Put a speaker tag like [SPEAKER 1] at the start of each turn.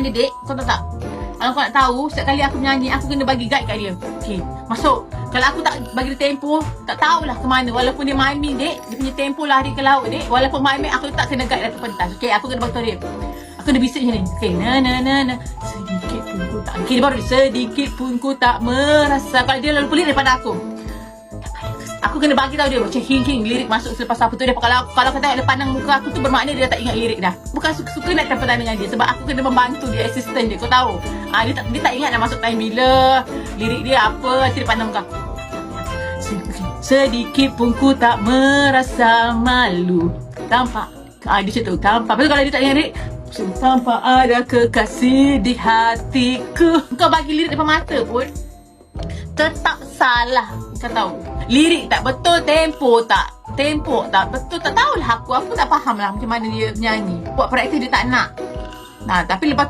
[SPEAKER 1] dengan dek. Kau tahu tak? Kalau kau nak tahu, setiap kali aku menyanyi, aku kena bagi guide kat dia. Okay, masuk. Kalau aku tak bagi dia tempo, tak tahulah ke mana. Walaupun dia miming, dek. Dia punya tempo lari ke laut, dek. Walaupun miming, aku tak kena guide dah pentas. Okay, aku kena bagi tahu dia. Aku kena bisik macam ni. Okay, na na na na. Sedikit pun ku tak. Okay, dia baru. Sedikit pun ku tak merasa. Kalau dia lalu pelik daripada aku. Aku kena bagi tahu dia macam hing hing lirik masuk selepas apa tu. Dia kalau kalau kata dia pandang muka aku tu bermakna dia tak ingat lirik dah. Bukan suka, suka nak tempat dengan dia sebab aku kena membantu dia assistant dia. Kau tahu. Ah dia tak dia tak ingat nak masuk time bila lirik dia apa dia pandang muka aku. Sedikit pun ku tak merasa malu. Tanpa ah dia tu. Tanpa Lepas tu kalau dia tak ingat lirik? Tanpa ada kekasih di hatiku. Kau bagi lirik depan mata pun tetap salah. Kau tahu lirik tak betul tempo tak tempo tak betul. Tak tahulah aku aku tak faham lah macam mana dia nyanyi. Buat praktis dia tak nak. Nah tapi lepas tu